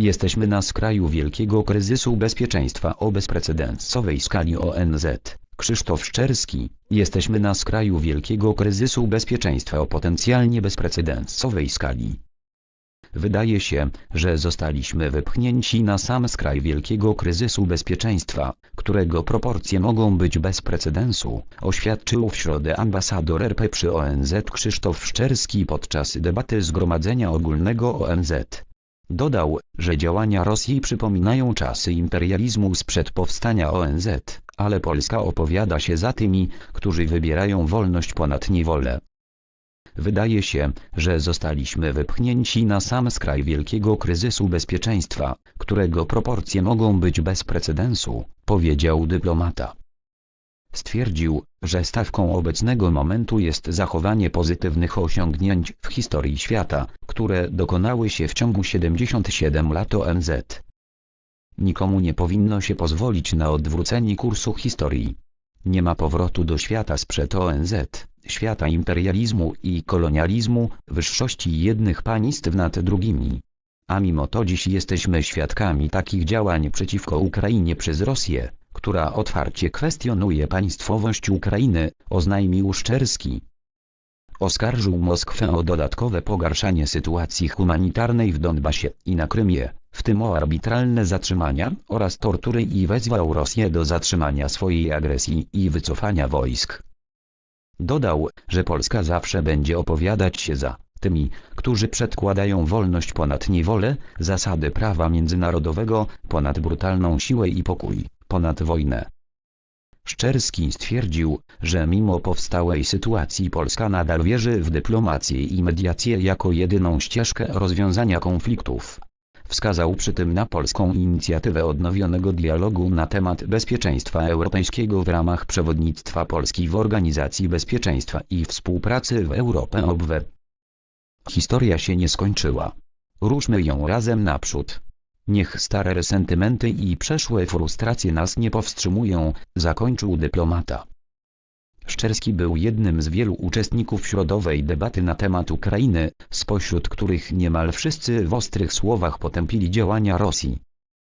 Jesteśmy na skraju wielkiego kryzysu bezpieczeństwa o bezprecedensowej skali ONZ. Krzysztof Szczerski, jesteśmy na skraju wielkiego kryzysu bezpieczeństwa o potencjalnie bezprecedensowej skali. Wydaje się, że zostaliśmy wypchnięci na sam skraj wielkiego kryzysu bezpieczeństwa, którego proporcje mogą być bez precedensu, oświadczył w środę ambasador RP przy ONZ Krzysztof Szczerski podczas debaty Zgromadzenia Ogólnego ONZ. Dodał, że działania Rosji przypominają czasy imperializmu sprzed powstania ONZ, ale Polska opowiada się za tymi, którzy wybierają wolność ponad niewolę. Wydaje się, że zostaliśmy wypchnięci na sam skraj wielkiego kryzysu bezpieczeństwa, którego proporcje mogą być bez precedensu, powiedział dyplomata. Stwierdził, że stawką obecnego momentu jest zachowanie pozytywnych osiągnięć w historii świata, które dokonały się w ciągu 77 lat ONZ. Nikomu nie powinno się pozwolić na odwrócenie kursu historii. Nie ma powrotu do świata sprzed ONZ, świata imperializmu i kolonializmu, wyższości jednych państw nad drugimi. A mimo to dziś jesteśmy świadkami takich działań przeciwko Ukrainie przez Rosję, która otwarcie kwestionuje państwowość Ukrainy, oznajmił Szczerski. Oskarżył Moskwę o dodatkowe pogarszanie sytuacji humanitarnej w Donbasie i na Krymie, w tym o arbitralne zatrzymania oraz tortury i wezwał Rosję do zatrzymania swojej agresji i wycofania wojsk. Dodał, że Polska zawsze będzie opowiadać się za tymi, którzy przedkładają wolność ponad niewolę, zasady prawa międzynarodowego, ponad brutalną siłę i pokój, ponad wojnę. Szczerski stwierdził, że mimo powstałej sytuacji Polska nadal wierzy w dyplomację i mediację jako jedyną ścieżkę rozwiązania konfliktów. Wskazał przy tym na polską inicjatywę odnowionego dialogu na temat bezpieczeństwa europejskiego w ramach przewodnictwa Polski w Organizacji Bezpieczeństwa i Współpracy w Europę OBWE. Historia się nie skończyła. Ruszmy ją razem naprzód. Niech stare resentymenty i przeszłe frustracje nas nie powstrzymują, zakończył dyplomata. Szczerski był jednym z wielu uczestników środowej debaty na temat Ukrainy, spośród których niemal wszyscy w ostrych słowach potępili działania Rosji.